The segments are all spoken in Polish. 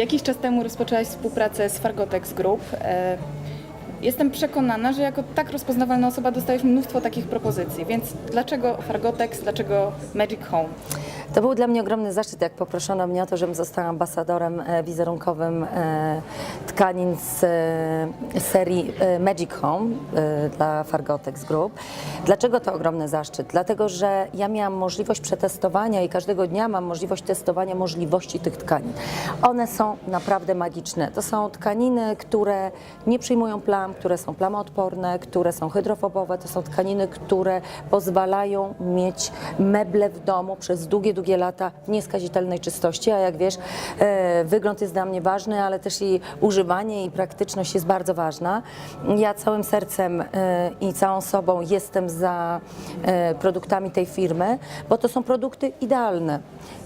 Jakiś czas temu rozpoczęłaś współpracę z Fargotex Group. E, Jestem przekonana, że jako tak rozpoznawalna osoba dostajesz mnóstwo takich propozycji, więc dlaczego Fargotex, dlaczego Magic Home? To był dla mnie ogromny zaszczyt, jak poproszono mnie o to, żebym została ambasadorem e, wizerunkowym e, tkanin z e, serii Magic Home dla Fargotex Group. Dlaczego to ogromny zaszczyt? Dlatego, że ja miałam możliwość przetestowania i każdego dnia mam możliwość testowania możliwości tych tkanin. One są naprawdę magiczne. To są tkaniny, które nie przyjmują plam, które są plamoodporne, które są hydrofobowe. To są tkaniny, które pozwalają mieć meble w domu przez długie, długie lata w nieskazitelnej czystości. A jak wiesz, e, wygląd jest dla mnie ważny, ale też i używanie i praktyczność jest bardzo ważna. Ja całym sercem e, i całą sobą jestem za e, produktami tej firmy, bo to są produkty idealne,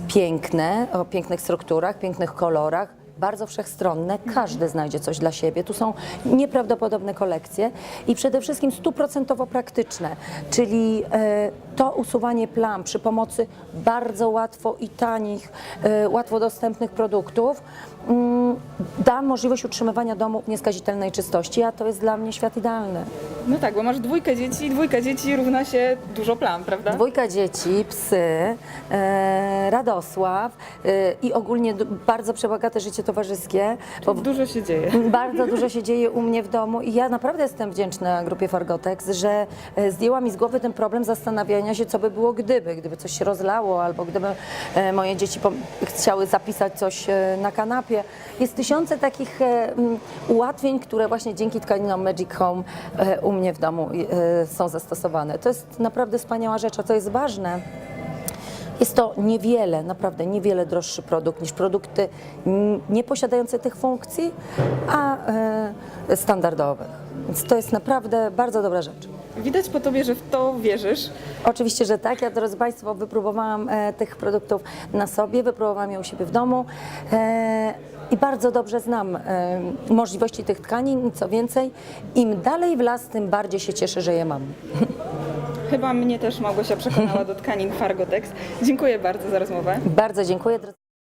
piękne, o pięknych strukturach, pięknych kolorach, bardzo wszechstronne, każdy znajdzie coś dla siebie. Tu są nieprawdopodobne kolekcje i przede wszystkim stuprocentowo praktyczne, czyli e, to usuwanie plam przy pomocy bardzo łatwo i tanich, e, łatwo dostępnych produktów mm, da możliwość utrzymywania domu w nieskazitelnej czystości, a to jest dla mnie świat idealny. No tak, bo masz dwójkę dzieci, dwójka dzieci równa się dużo plam, prawda? Dwójka dzieci, psy, e, Radosław e, i ogólnie bardzo przebogate życie towarzyskie. Bo Dużo się dzieje. bardzo dużo się dzieje u mnie w domu i ja naprawdę jestem wdzięczna grupie Fargotex, że e, zdjęła mi z głowy ten problem zastanawiania się, co by było gdyby, gdyby coś się rozlało albo gdyby e, moje dzieci chciały zapisać coś e, na kanapie. Jest tysiące takich ułatwień, które właśnie dzięki tkaninom Magic Home u mnie w domu są zastosowane. To jest naprawdę wspaniała rzecz, a co jest ważne, jest to niewiele, naprawdę niewiele droższy produkt niż produkty n- nie posiadające tych funkcji, a e, standardowych. Więc to jest naprawdę bardzo dobra rzecz. Widać po tobie, że w to wierzysz. Oczywiście, że tak. Ja, drodzy Państwo, wypróbowałam e, tych produktów na sobie, wypróbowałam je u siebie w domu e, i bardzo dobrze znam e, możliwości tych tkanin. Co więcej, im dalej w las, tym bardziej się cieszę, że je mam. Chyba mnie też Małgosia przekonała do tkanin Fargotex. Dziękuję bardzo za rozmowę. Bardzo dziękuję.